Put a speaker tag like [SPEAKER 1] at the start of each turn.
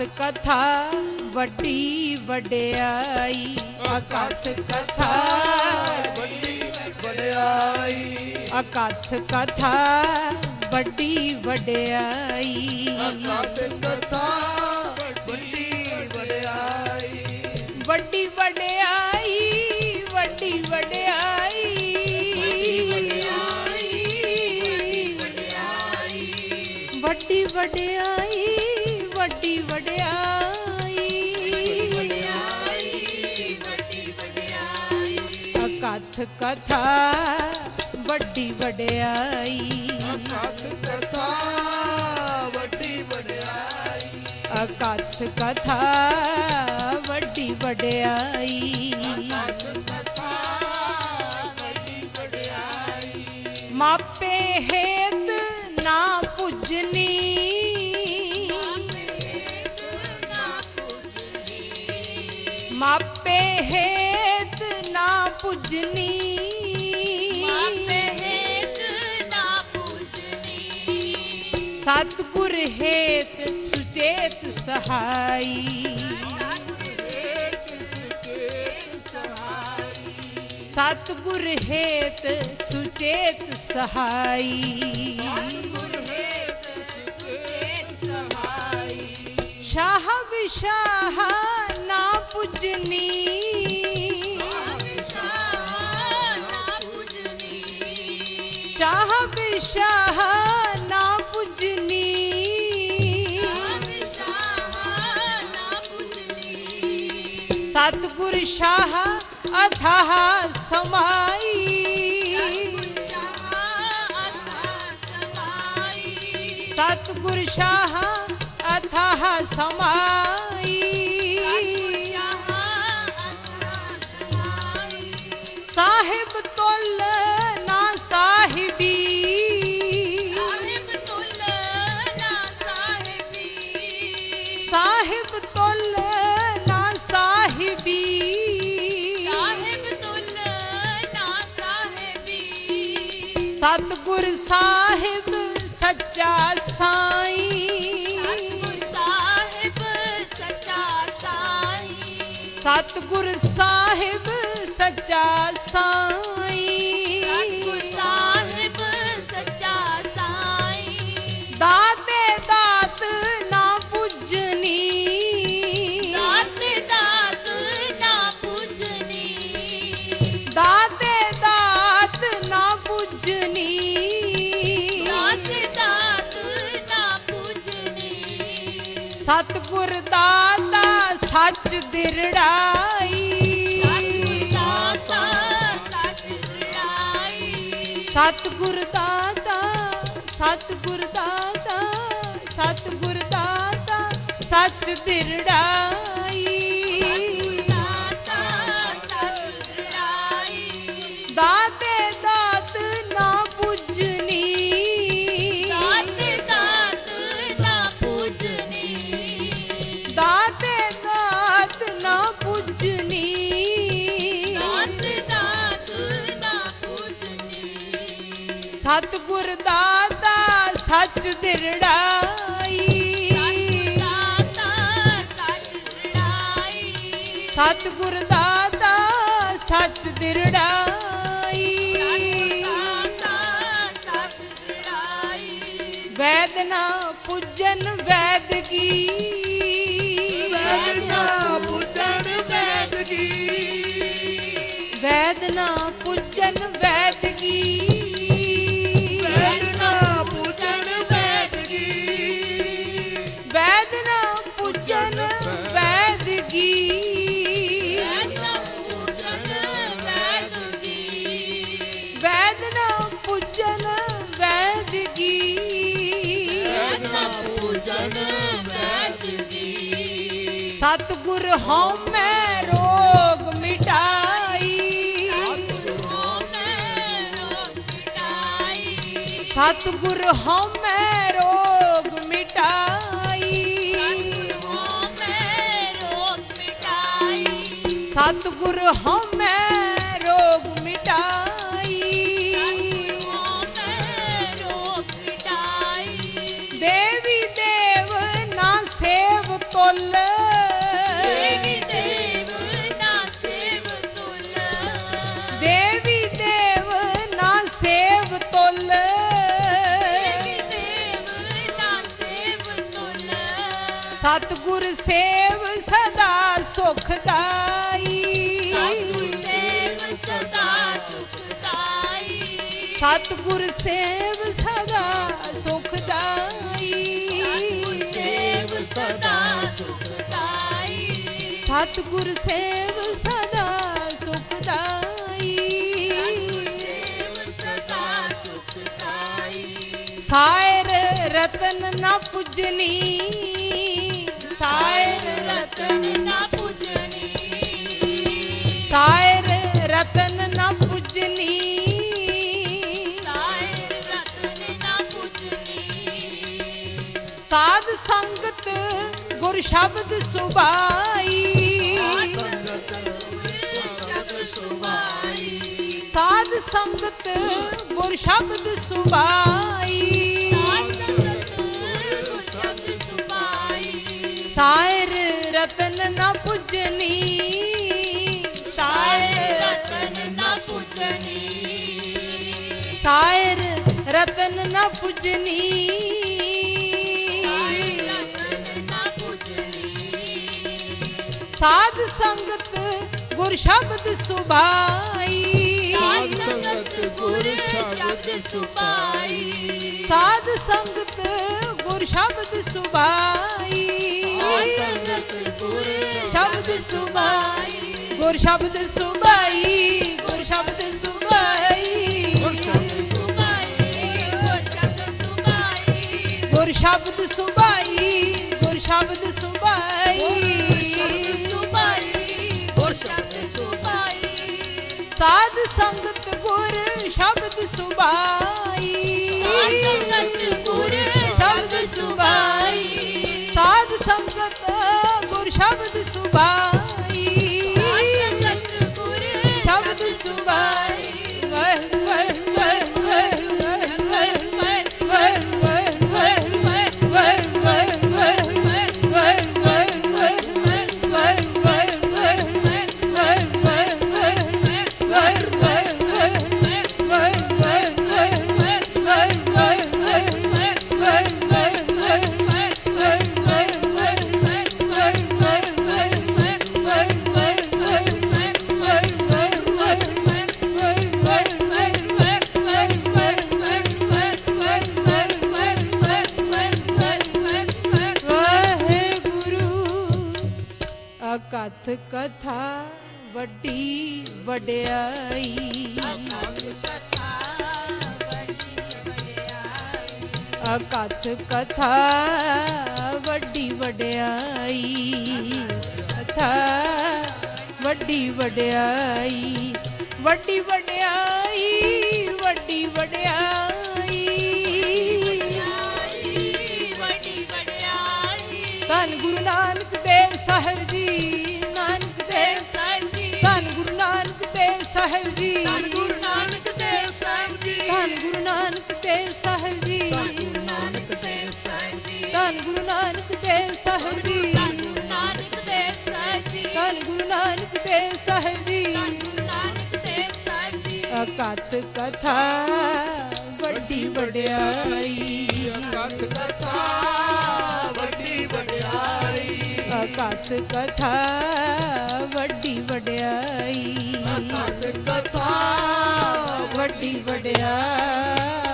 [SPEAKER 1] ਕਥਾ ਵੱਡੀ ਵਡਿਆਈ। ਅਕਥ ਕਥਾ
[SPEAKER 2] ਵੱਡੀ ਵਡਿਆਈ।
[SPEAKER 1] ਅਕਥ ਕਥਾ ਵੱਡੀ ਵਡਿਆਈ।
[SPEAKER 2] ਅਕਾਤ ਕਥਾ ਵੱਡੀ ਵਡਿਆਈ।
[SPEAKER 1] ਵੱਡੀ ਵਡਿਆਈ ਵੱਡੀ ਵਡਿਆਈ। ਵੱਡੀ ਵਡਿਆਈ। ਅਕਥ ਕਥਾ ਵੱਡੀ ਵਡਿਆਈ।
[SPEAKER 2] ਅਕਾਤ ਕਥਾ ਵੱਡੀ ਵਡਿਆਈ।
[SPEAKER 1] ਅਕਥ ਕਥਾ ਵੱਡੀ ਵਡਿਆਈ।
[SPEAKER 2] ਕਥਾ ਵੱਡੀ ਵਡਿਆਈ।
[SPEAKER 1] ਮਾਪੇ ਹੇਤ ਪੁੱਜਨੀ। ਸਤਿਗੁਰ ਹੇਤ ਸੁਚੇਤ ਸਹਾਈ। ਸਤਿਗੁਰ ਹੇਤ ਸੁਚੇਤ ਸਹਾਈ। ਸ਼ਾਹ ਵਿਸ਼ਾਹ ਨਾ ਪੁੱਜਨੀ। ਸ਼ਾਹ ਨਾ ਪੁੱਜਨੀ। ਸਤਿਗੁਰ ਸ਼ਾਹ ਅਥਾਹ ਸਮਾਈ। ਸਤਿਗੁਰ ਸ਼ਾਹ ਅਥਾਹ ਸਮਾਈ। ਸਾਹਿਬ ਤੁਲ ਸਤਿਗੁਰ ਸਾਹਿਬ ਸੱਚਾ ਸਾਈਂ। ਸਤਿਗੁਰ ਸਾਹਿਬ ਸੱਚਾ ਸਾਈਂ। ਸਤਿਗੁਰ ਦਾਤਾ ਸੱਚ ਦਿਰੜਾਈ। ਸਤਿਗੁਰ ਦਾਤਾ ਸਤਿਗੁਰ ਦਾਤਾ ਸਤਿਗੁਰ ਦਾਤਾ ਸੱਚ ਦਿਰੜਾਈ। ਸੱਚ ਦਿਰੜਾਈ ਸਤਿਗੁਰ ਦਾਤਾ ਸੱਚ ਦਿਰੜਾਈ ਵੈਦ ਨਾ ਪੁੱਜਨ ਵੈਦ ਕੀ।
[SPEAKER 2] ਵੈਦ ਨਾ ਵੈਦ
[SPEAKER 1] ਨਾ ਪੁੱਜਨ ਵੈਦ ਕੀ। ਸਤਿਗੁਰ ਹਉਮੈ ਰੋਗ ਮਿਟਾਈ ਸਤਿਗੁਰ ਹਉਮੈ ਰੋਗ ਮਿਟਾਈ ਸਤਿਗੁਰ ਹਉਮੈ ਰੋਗ ਸਤਗੁਰ ਸੇਵ ਸਦਾ
[SPEAKER 3] ਸੁਖ ਦਾਈ।
[SPEAKER 1] ਸਤਗੁਰ ਸੇਵ ਸਦਾ ਸੁਖ ਦਾਈ।
[SPEAKER 3] ਸਤਗੁਰ ਸੇਵ ਸਦਾ ਸੁਖ ਦਾਈ।
[SPEAKER 1] ਸਤਗੁਰ ਸੇਵ ਸਦਾ ਸੁਖ
[SPEAKER 3] ਦਾਈ। ਸਦਾ ਸੁਖ
[SPEAKER 1] ਸਾਇਰ ਰਤਨ ਨਾ ਪੁੱਜਨੀ। ਗੁਰ ਸ਼ਬਦ ਸੁਭਾਈ। ਸਾਧ ਸੰਗਤ ਗੁਰ ਸ਼ਬਦ ਸੁਭਾਈ। ਸਾਇਰ ਰਤਨ ਨਾ ਪੁੱਜਨੀ
[SPEAKER 3] ਸਾਇਰ ਰਤਨ ਨਾ ਪੂਜਨੀ।
[SPEAKER 1] ਸਾਇਰ ਰਤਨ ਨਾ ਪੁੱਜਨੀ। ਸਾਧ ਸੰਗਤ ਗੁਰ ਸ਼ਬਦ ਸੁਭਾਈ
[SPEAKER 3] ਸਾਧ ਸੰਗਤ ਗੁਰ ਸ਼ਬਦ ਸੁਭਾਈ
[SPEAKER 1] ਸਾਧ ਸੰਗਤ ਗੁਰ ਸ਼ਬਦ ਸੁਭਾਈ ਸ਼ਬਦ ਸੁਭਾਈ ਗੁਰ ਸ਼ਬਦ ਸੁਭਾਈ ਗੁਰ ਸ਼ਬਦ ਸੁਭਾਈ
[SPEAKER 3] ਗੁਰ ਸ਼ਬਦ ਸੁਭਾਈ
[SPEAKER 1] ਗੁਰ ਸ਼ਬਦ ਸੁਭਾਈ ਗੁਰ ਸ਼ਬਦ ਸੁਭਾਈ ਸੰਗਤ ਗੁਰ ਸ਼ਬਦ ਸੁਭਾਈ।
[SPEAKER 3] ਸੰਗਤ ਗੁਰ ਸ਼ਬਦ ਸੁਭਾਈ।
[SPEAKER 1] ਸਾਧ ਸੰਗਤ ਗੁਰ ਸ਼ਬਦ ਸੁਭਾਈ। ਕਥਾ ਵੱਡੀ ਵਡਿਆਈ। ਅਕਥ ਕਥਾ ਵੱਡੀ ਵਡਿਆਈ। ਕਥਾ ਵੱਡੀ ਵਡਿਆਈ ਵੱਡੀ ਵਡਿਆਈ। ਵੱਡੀ ਵਡਿਆਈ
[SPEAKER 3] ਵੱਡੀ ਵਡਿਆਈ।
[SPEAKER 1] ਧੰਨ ਗੁਰੂ ਨਾਨਕ ਦੇਵ ਸਾਹਿਬ ਜੀ।
[SPEAKER 3] ਸਾਹਿਬ ਜੀ।
[SPEAKER 1] ਧੰਨ ਗੁਰੂ ਨਾਨਕ ਦੇਵ ਸਾਹਿਬ ਜੀ।
[SPEAKER 2] ਧੰਨ ਗੁਰੂ ਨਾਨਕ ਦੇਵ ਸਾਹਿਬ ਜੀ।
[SPEAKER 1] ਗੁਰੂ ਨਾਨਕ ਦੇਵ ਸਾਹਿਬ ਜੀ। ਧੰਨ ਗੁਰੂ ਨਾਨਕ ਦੇਵ ਸਾਹਿਬ ਜੀ।
[SPEAKER 3] ਗੁਰੂ ਨਾਨਕ ਦੇਵ ਸਾਹਿਬ ਜੀ।
[SPEAKER 1] ਧੰਨ ਗੁਰੂ ਨਾਨਕ ਦੇਵ ਸਾਹਿਬ ਜੀ।
[SPEAKER 3] ਗੁਰੂ ਨਾਨਕ ਦੇਵ ਸਾਹਿਬ ਜੀ।
[SPEAKER 1] ਅਕਥ ਕਥਾ ਵੱਡੀ ਵਡਿਆਈ।
[SPEAKER 2] ਕਥ ਕਥਾ ਵਡਿਆਈ
[SPEAKER 1] ਕਥਾ ਵੱਡੀ ਵਡਿਆਈ।
[SPEAKER 2] ਕਥ ਕਥਾ
[SPEAKER 1] ਵੱਡੀ ਵਡਿਆਈ।